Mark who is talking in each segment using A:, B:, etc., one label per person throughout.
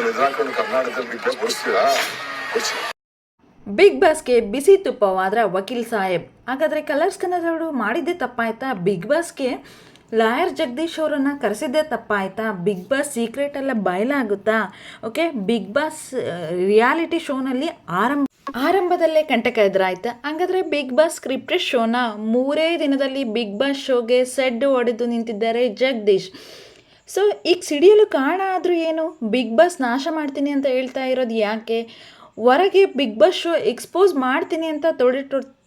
A: ಎದುರಾಕೊಂಡು ಕರ್ನಾಟಕದಲ್ಲಿ Bigg Boss
B: Bigg ಬಾಸ್ಗೆ ಬಿಸಿ ತುಪ್ಪವಾದ್ರ ವಕೀಲ್ ಸಾಹೇಬ್. ಹಾಗಾದರೆ ಕಲರ್ಸ್ ಕನ್ನಡಗಳು ಮಾಡಿದ್ದೇ ತಪ್ಪಾಯ್ತಾ? ಬಿಗ್ ಬಾಸ್ಗೆ ಲಾಯರ್ ಜಗದೀಶ್ ಅವರನ್ನು ಕರೆಸಿದ್ದೇ ತಪ್ಪಾಯ್ತಾ? ಬಿಗ್ ಬಾಸ್ ಸೀಕ್ರೆಟ್ ಎಲ್ಲ ಬಯಲಾಗುತ್ತಾ? ಓಕೆ ಬಿಗ್ ಬಾಸ್ ರಿಯಾಲಿಟಿ ಶೋನಲ್ಲಿ ಆರಂಭ ಆರಂಭದಲ್ಲೇ ಕಂಟಕ ಎದುರಾಯ್ತಾ. ಹಾಗಾದರೆ ಬಿಗ್ ಬಾಸ್ ಸ್ಕ್ರಿಪ್ಟೆಡ್ ಶೋನ ಮೂರೇ ದಿನದಲ್ಲಿ ಬಿಗ್ ಬಾಸ್ ಶೋಗೆ ಸೆಡ್ ಹೊಡೆದು ನಿಂತಿದ್ದಾರೆ ಜಗದೀಶ್. ಸೊ ಈಗ ಸಿಡಿಯಲು ಕಾರಣ ಆದರೂ ಏನು? ಬಿಗ್ ಬಾಸ್ ನಾಶ ಮಾಡ್ತೀನಿ ಅಂತ ಹೇಳ್ತಾ ಇರೋದು ಯಾಕೆ? ಹೊರಗೆ ಬಿಗ್ ಬಾಸ್ ಶೋ ಎಕ್ಸ್ಪೋಸ್ ಮಾಡ್ತೀನಿ ಅಂತ ತೊಡೆ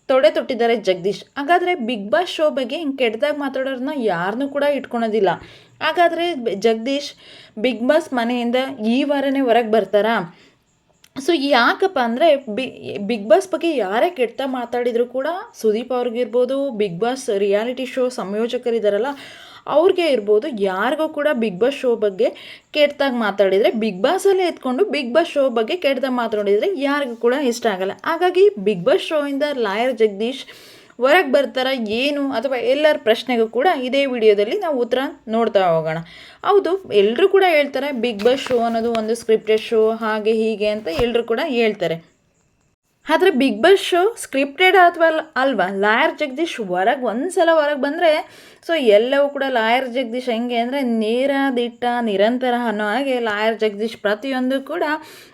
B: ತೊಡೆ ತೊಟ್ಟಿದ್ದಾರೆ ಜಗದೀಶ್. ಹಾಗಾದರೆ ಬಿಗ್ ಬಾಸ್ ಶೋ ಬಗ್ಗೆ ಹಿಂಗೆ ಕೆಟ್ಟದಾಗ ಮಾತಾಡೋರನ್ನ ಯಾರನ್ನೂ ಕೂಡ ಇಟ್ಕೊಳೋದಿಲ್ಲ. ಹಾಗಾದರೆ ಜಗದೀಶ್ ಬಿಗ್ ಬಾಸ್ ಮನೆಯಿಂದ ಈ ವಾರನೇ ಹೊರಗೆ ಬರ್ತಾರಾ? ಸೊ ಯಾಕಪ್ಪ ಅಂದರೆ ಬಿ ಬಿಗ್ ಬಾಸ್ ಬಗ್ಗೆ ಯಾರೇ ಕೆಟ್ಟ ಮಾತಾಡಿದರೂ ಕೂಡ ಸುದೀಪ್ ಅವ್ರಿಗಿರ್ಬೋದು ಬಿಗ್ ಬಾಸ್ ರಿಯಾಲಿಟಿ ಶೋ ಸಂಯೋಜಕರಿದ್ದಾರಲ್ಲ ಅವ್ರಿಗೆ ಇರ್ಬೋದು, ಯಾರಿಗೂ ಕೂಡ ಬಿಗ್ ಬಾಸ್ ಶೋ ಬಗ್ಗೆ ಕೆಟ್ಟದಾಗಿ ಮಾತಾಡಿದರೆ ಬಿಗ್ ಬಾಸಲ್ಲೇ ಎತ್ಕೊಂಡು ಬಿಗ್ ಬಾಸ್ ಶೋ ಬಗ್ಗೆ ಕೆಟ್ಟದಾಗಿ ಮಾತಾಡಿದರೆ ಯಾರಿಗೂ ಕೂಡ ಇಷ್ಟ ಆಗಲ್ಲ. ಹಾಗಾಗಿ ಬಿಗ್ ಬಾಸ್ ಶೋಯಿಂದ ಲಾಯರ್ ಜಗದೀಶ್ ಹೊರಗೆ ಬರ್ತಾರ ಏನು ಅಥವಾ ಎಲ್ಲರ ಪ್ರಶ್ನೆಗೂ ಕೂಡ ಇದೇ ವಿಡಿಯೋದಲ್ಲಿ ನಾವು ಉತ್ತರ ನೋಡ್ತಾ ಹೋಗೋಣ. ಹೌದು ಎಲ್ಲರೂ ಕೂಡ ಹೇಳ್ತಾರೆ ಬಿಗ್ ಬಾಸ್ ಶೋ ಅನ್ನೋದು ಒಂದು ಸ್ಕ್ರಿಪ್ಟೆಡ್ ಶೋ ಹಾಗೆ ಹೀಗೆ ಅಂತ ಎಲ್ಲರೂ ಕೂಡ ಹೇಳ್ತಾರೆ. ಆದರೆ ಬಿಗ್ ಬಾಸ್ ಶೋ ಸ್ಕ್ರಿಪ್ಟೆಡ್ ಅಥವಾ ಅಲ್- ಅಲ್ವಾ? ಲಾಯರ್ ಜಗದೀಶ್ ಹೊರಗೆ ಒಂದು ಸಲ ಹೊರಗೆ ಬಂದರೆ, ಸೊ ಎಲ್ಲವೂ ಕೂಡ ಲಾಯರ್ ಜಗದೀಶ್ ಹೆಂಗೆ ಅಂದರೆ ನೇರ ದಿಟ್ಟ ನಿರಂತರ ಅನ್ನೋ ಹಾಗೆ ಲಾಯರ್ ಜಗದೀಶ್ ಪ್ರತಿಯೊಂದು ಕೂಡ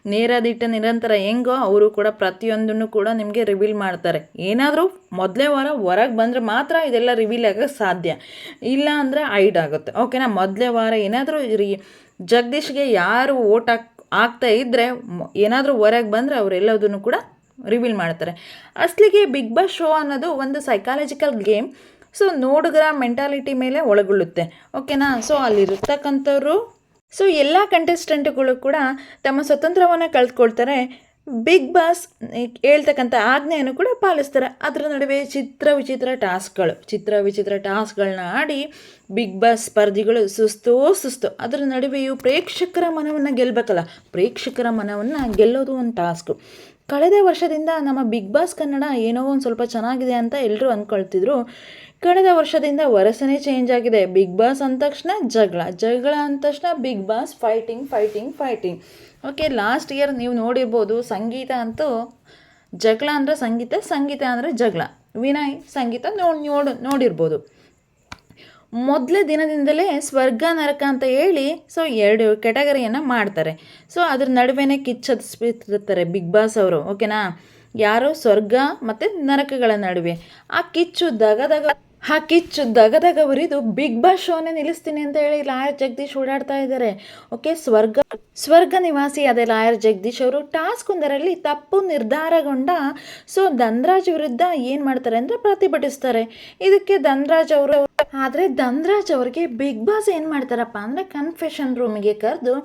B: ನೇರ ದಿಟ್ಟ ನಿರಂತರ ಹೆಂಗೋ ಅವರು ಕೂಡ ಪ್ರತಿಯೊಂದನ್ನು ಕೂಡ ನಿಮಗೆ ರಿವೀಲ್ ಮಾಡ್ತಾರೆ. ಏನಾದರೂ ಮೊದಲೇ ವಾರ ಹೊರಗೆ ಬಂದರೆ ಮಾತ್ರ ಇದೆಲ್ಲ ರಿವೀಲ್ ಆಗೋಕ್ಕೆ ಸಾಧ್ಯ. ಇಲ್ಲ ಅಂದರೆ ಐಡ್ ಆಗುತ್ತೆ. ಓಕೆನಾ ಮೊದಲೇ ವಾರ ಏನಾದರೂ ರಿ ಜಗದೀಶ್ಗೆ ಯಾರು ಓಟ್ ಆಗ್ತಾ ಇದ್ದರೆ ಏನಾದರೂ ಹೊರಗೆ ಬಂದರೆ ಅವರೆಲ್ಲದನ್ನು ಕೂಡ ರಿವೀಲ್ ಮಾಡ್ತಾರೆ. ಅಸಲಿಗೆ ಬಿಗ್ ಬಾಸ್ ಶೋ ಅನ್ನೋದು ಒಂದು ಸೈಕಾಲಜಿಕಲ್ ಗೇಮ್ ಸೊ ನೋಡುಗರ ಮೆಂಟಾಲಿಟಿ ಮೇಲೆ ಒಳಗೊಳ್ಳುತ್ತೆ. ಓಕೆನಾ ಸೊ ಅಲ್ಲಿರ್ತಕ್ಕಂಥವ್ರು ಸೊ ಎಲ್ಲ ಕಂಟೆಸ್ಟೆಂಟ್ಗಳು ಕೂಡ ತಮ್ಮ ಸ್ವತಂತ್ರವನ್ನು ಕಳೆದುಕೊಳ್ತಾರೆ ಬಿಗ್ ಬಾಸ್ ಹೇಳ್ತಕ್ಕಂಥ ಆಜ್ಞೆಯನ್ನು ಕೂಡ ಪಾಲಿಸ್ತಾರೆ. ಅದರ ನಡುವೆ ಚಿತ್ರ ವಿಚಿತ್ರ ಟಾಸ್ಕ್ಗಳು. ಚಿತ್ರ ವಿಚಿತ್ರ ಟಾಸ್ಕ್ಗಳನ್ನ ಆಡಿ ಬಿಗ್ ಬಾಸ್ ಸ್ಪರ್ಧಿಗಳು ಸುಸ್ತು ಸುಸ್ತು. ಅದರ ನಡುವೆಯೂ ಪ್ರೇಕ್ಷಕರ ಮನವನ್ನು ಗೆಲ್ಲಬೇಕಲ್ಲ ಪ್ರೇಕ್ಷಕರ ಮನವನ್ನು ಗೆಲ್ಲೋದು ಒಂದು ಟಾಸ್ಕು. ಕಳೆದ ವರ್ಷದಿಂದ ನಮ್ಮ ಬಿಗ್ ಬಾಸ್ ಕನ್ನಡ ಏನೋ ಒಂದು ಸ್ವಲ್ಪ ಚೆನ್ನಾಗಿದೆ ಅಂತ ಎಲ್ಲರೂ ಅಂದ್ಕೊಳ್ತಿದ್ರು ಕಳೆದ ವರ್ಷದಿಂದ ವರಸನೇ ಚೇಂಜ್ ಆಗಿದೆ. ಬಿಗ್ ಬಾಸ್ ಅಂದ ತಕ್ಷಣ ಜಗಳ ಜಗಳ ಅಂದ ತಕ್ಷಣ Big Boss fighting fighting fighting okay last year ನೀವು ನೋಡಿರ್ಬೋದು ಸಂಗೀತ ಅಂತೂ ಜಗಳ ಅಂದರೆ ಸಂಗೀತ ಸಂಗೀತ ಅಂದರೆ ಜಗಳ. ವಿನಯ್, ಸಂಗೀತ ನೋಡಿ, ನೋಡು, ನೋಡಿರ್ಬೋದು. ಮೊದಲೇ ದಿನದಿಂದಲೇ ಸ್ವರ್ಗ ನರಕ ಅಂತ ಹೇಳಿ ಸೊ ಎರಡು ಕೆಟಗರಿಯನ್ನು ಮಾಡ್ತಾರೆ. ಸೊ ಅದ್ರ ನಡುವೆನೇ ಕಿಚ್ಚದಿಸ್ಬಿಟ್ಟಿರ್ತಾರೆ ಬಿಗ್ ಬಾಸ್ ಅವರು ಓಕೆನಾ ಯಾರು ಸ್ವರ್ಗ ಮತ್ತು ನರಕಗಳ ನಡುವೆ. ಆ ಕಿಚ್ಚು ದಗದಗ ಆ ಕಿಚ್ಚು ದಗದಗ ಉರಿದು ಬಿಗ್ ಬಾಸ್ ಶೋನೇ ನಿಲ್ಲಿಸ್ತೀನಿ ಅಂತ ಹೇಳಿ ಲಾಯರ್ ಜಗದೀಶ್ ಓಡಾಡ್ತಾ ಇದ್ದಾರೆ. ಓಕೆ ಸ್ವರ್ಗ ಸ್ವರ್ಗ ನಿವಾಸಿ ಅದೇ ಲಾಯರ್ ಜಗದೀಶ್ ಅವರು ಟಾಸ್ಕ್ ಒಂದರಲ್ಲಿ ತಪ್ಪು ನಿರ್ಧಾರಗೊಂಡ ಸೊ ಧನ್ರಾಜ್ ವಿರುದ್ಧ ಏನು ಮಾಡ್ತಾರೆ ಅಂದರೆ ಪ್ರತಿಭಟಿಸ್ತಾರೆ. ಇದಕ್ಕೆ ಧನ್ರಾಜ್ ಅವರು ಆದರೆ ಧನ್ರಾಜ್ ಅವ್ರಿಗೆ ಬಿಗ್ ಬಾಸ್ ಏನು ಮಾಡ್ತಾರಪ್ಪ ಅಂದರೆ ಕನ್ಫೆಷನ್ ರೂಮಿಗೆ ಕರೆದು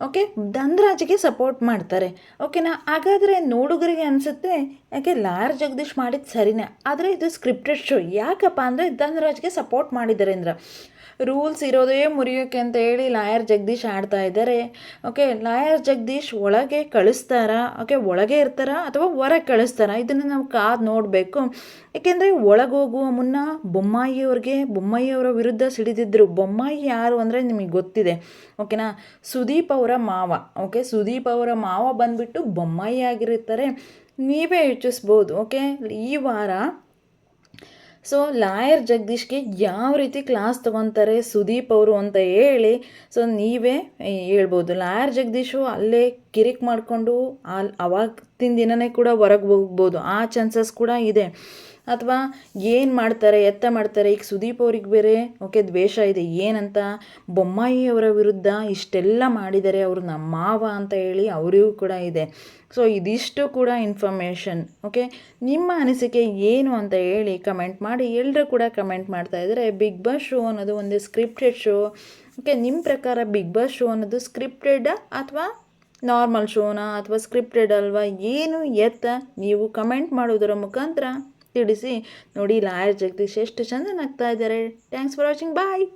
B: ಓಕೆ? ಧನ್ರಾಜ್ಗೆ ಸಪೋರ್ಟ್ ಮಾಡ್ತಾರೆ. ಓಕೆನಾ ಹಾಗಾದರೆ ನೋಡುಗರಿಗೆ ಅನಿಸುತ್ತೆ, ಯಾಕೆ ಲಾರ್ ಜಗದೀಶ್ ಮಾಡಿದ್ದು ಸರಿನೇ, ಆದರೆ ಇದು ಸ್ಕ್ರಿಪ್ಟೆಡ್ ಶೋ ಯಾಕಪ್ಪ ಅಂದರೆ ಧನ್ರಾಜ್ಗೆ ಸಪೋರ್ಟ್ ಮಾಡಿದ್ದಾರೆ ಅಂದ್ರೆ ರೂಲ್ಸ್ ಇರೋದೇ ಮುರಿಯೋಕ್ಕೆ ಅಂತ ಹೇಳಿ ಲಾಯರ್ ಜಗದೀಶ್ ಆಡ್ತಾ ಇದ್ದಾರೆ. ಓಕೆ, ಲಾಯರ್ ಜಗದೀಶ್ ಒಳಗೆ ಕಳಿಸ್ತಾರಾ? ಓಕೆ, ಒಳಗೆ ಇರ್ತಾರಾ ಅಥವಾ ಹೊರಗೆ ಕಳಿಸ್ತಾರಾ? ಇದನ್ನು ನಾವು ಕಾದು ನೋಡಬೇಕು. ಏಕೆಂದರೆ ಒಳಗೆ ಹೋಗುವ ಮುನ್ನ ಬೊಮ್ಮಾಯಿಯವ್ರಿಗೆ ಬೊಮ್ಮಾಯಿಯವರ ವಿರುದ್ಧ ಸಿಡಿದಿದ್ದರು ಬೊಮ್ಮಾಯಿ ಯಾರು ಅಂದರೆ ನಿಮಗೆ ಗೊತ್ತಿದೆ. ಓಕೆನಾ? ಸುದೀಪ್ ಅವರ ಮಾವ. ಓಕೆ, ಸುದೀಪ್ ಅವರ ಮಾವ ಬಂದುಬಿಟ್ಟು ಬೊಮ್ಮಾಯಿ ಆಗಿರುತ್ತಾರೆ ನೀವೇ ಯೋಚಿಸ್ಬೋದು. ಓಕೆ, ಈ ವಾರ ಸೊ ಲಾಯರ್ ಜಗದೀಶ್ಗೆ ಯಾವ ರೀತಿ ಕ್ಲಾಸ್ ತೊಗೊತಾರೆ ಸುದೀಪ್ ಅವರು ಅಂತ ಹೇಳಿ ಸೊ ನೀವೇ ಹೇಳ್ಬೋದು. ಲಾಯರ್ ಜಗದೀಶು ಅಲ್ಲೇ ಕಿರಿಕ್ ಮಾಡಿಕೊಂಡು ಅಲ್ಲಿ ಅವಾಗಿನ ದಿನನೇ ಕೂಡ ಹೊರಗೆ ಹೋಗ್ಬೋದು. ಆ ಚಾನ್ಸಸ್ ಕೂಡ ಇದೆ. ಅಥವಾ ಏನು ಮಾಡ್ತಾರೆ, ಎತ್ತ ಮಾಡ್ತಾರೆ, ಈಗ ಸುದೀಪ್ ಅವ್ರಿಗೆ ಬೇರೆ, ಓಕೆ, ದ್ವೇಷ ಇದೆ, ಏನಂತ ಬೊಮ್ಮಾಯಿಯವರ ವಿರುದ್ಧ ಇಷ್ಟೆಲ್ಲ ಮಾಡಿದ್ದಾರೆ ಅವರು ನಮ್ಮ ಮಾವ ಅಂತ ಹೇಳಿ ಅವರಿಗೂ ಕೂಡ ಇದೆ. ಸೊ ಇದಿಷ್ಟು ಕೂಡ ಇನ್ಫಾರ್ಮೇಷನ್ ಓಕೆ? ನಿಮ್ಮ ಅನಿಸಿಕೆ ಏನು ಅಂತ ಹೇಳಿ ಕಮೆಂಟ್ ಮಾಡಿ ಎಲ್ಲರೂ ಕೂಡ ಕಮೆಂಟ್ ಮಾಡ್ತಾ ಇದ್ದಾರೆ ಬಿಗ್ ಬಾಸ್ ಶೋ ಅನ್ನೋದು ಒಂದು ಸ್ಕ್ರಿಪ್ಟೆಡ್ ಶೋ ಓಕೆ? ನಿಮ್ಮ ಪ್ರಕಾರ ಬಿಗ್ ಬಾಸ್ ಶೋ ಅನ್ನೋದು ಸ್ಕ್ರಿಪ್ಟೆಡ್ ಅಥವಾ ನಾರ್ಮಲ್ ಶೋನಾ ಅಥವಾ ಸ್ಕ್ರಿಪ್ಟೆಡ್ ಅಲ್ವಾ? ಏನು ಎತ್ತ ನೀವು ಕಮೆಂಟ್ ಮಾಡೋದರ ಮುಖಾಂತರ ತಿಳಿಸಿ ನೋಡಿ ಲಾಯರ್ ಜಗದೀಶ್ ಎಷ್ಟು ಚಂದ ನಗ್ತಾ ಇದ್ದಾರೆ. Thanks for watching bye